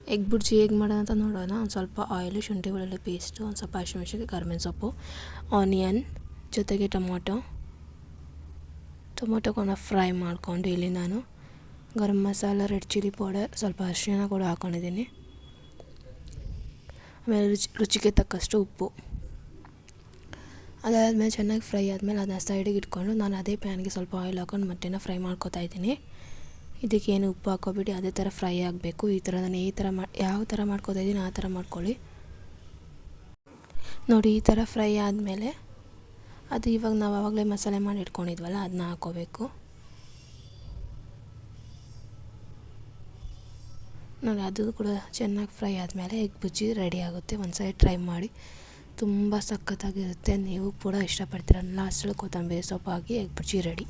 Egg ಬುಡ್ಜಿ ಹೇಗೆ ಮಾಡೋಣ ಅಂತ ನೋಡೋಣ. ಒಂದು ಸ್ವಲ್ಪ ಆಯಿಲು ಶುಂಠಿ, ಬೆಳ್ಳುಳ್ಳಿ ಪೇಸ್ಟು ಒಂದು ಸ್ವಲ್ಪ ಹಸಿಮೆಣ್ಸಿನ್ಕಾಯಿ ಕರ್ಬೇವಿನ ಸೊಪ್ಪು ಆನಿಯನ್ ಜೊತೆಗೆ ಟೊಮೊಟೊ. ಟೊಮೊಟೊಗಳನ್ನ ಫ್ರೈ ಮಾಡಿಕೊಂಡು ಇಲ್ಲಿ ನಾನು garam masala red chilli powder ಸ್ವಲ್ಪ ಅರಿಶಿನ ಕೂಡ ಹಾಕ್ಕೊಂಡಿದ್ದೀನಿ ಆಮೇಲೆ ರುಚಿ, ರುಚಿಗೆ ತಕ್ಕಷ್ಟು ಉಪ್ಪು. ಅದಾದಮೇಲೆ ಚೆನ್ನಾಗಿ ಫ್ರೈ ಆದಮೇಲೆ ಅದನ್ನ ಸೈಡಿಗೆ ಇಟ್ಕೊಂಡು ನಾನು ಅದೇ ಪ್ಯಾನ್ಗೆ ಸ್ವಲ್ಪ ಆಯಿಲ್ ಹಾಕೊಂಡು ಮೊಟ್ಟೆನ ಫ್ರೈ ಮಾಡ್ಕೊತಾ ಇದ್ದೀನಿ. ಇದಕ್ಕೇನು ಉಪ್ಪು ಹಾಕೋಬಿಟ್ಟು ಅದೇ ಥರ ಫ್ರೈ ಆಗಬೇಕು. ಈ ಥರ ನಾನು ಈ ಥರ ಮಾಡಿ ಯಾವ ಥರ ಮಾಡ್ಕೋತಾ ಇದ್ದೀನಿ ಆ ಥರ ಮಾಡ್ಕೊಳ್ಳಿ. ನೋಡಿ, ಈ ಥರ ಫ್ರೈ ಆದಮೇಲೆ ಅದು ಇವಾಗ ನಾವು ಆವಾಗಲೇ ಮಸಾಲೆ ಮಾಡಿ ಇಟ್ಕೊಂಡಿದ್ವಲ್ಲ ಅದನ್ನ ಹಾಕೋಬೇಕು ನೋಡಿ, ಅದು ಕೂಡ ಚೆನ್ನಾಗಿ ಫ್ರೈ ಆದಮೇಲೆ ಎಗ್ ಬುಜ್ಜಿ ರೆಡಿ ಆಗುತ್ತೆ. ಒಂದು ಸೈಡ್ ಟ್ರೈ ಮಾಡಿ. ತುಂಬ ಸಖತ್ತಾಗಿರುತ್ತೆ. ನೀವು ಕೂಡ ಇಷ್ಟಪಡ್ತೀರ. ಲಾಸ್ಟಲ್ಲಿ ಕೊತ್ತಂಬರಿ ಸೊಪ್ಪು ಹಾಕಿ ಎಗ್ ಬುಜ್ಜಿ ರೆಡಿ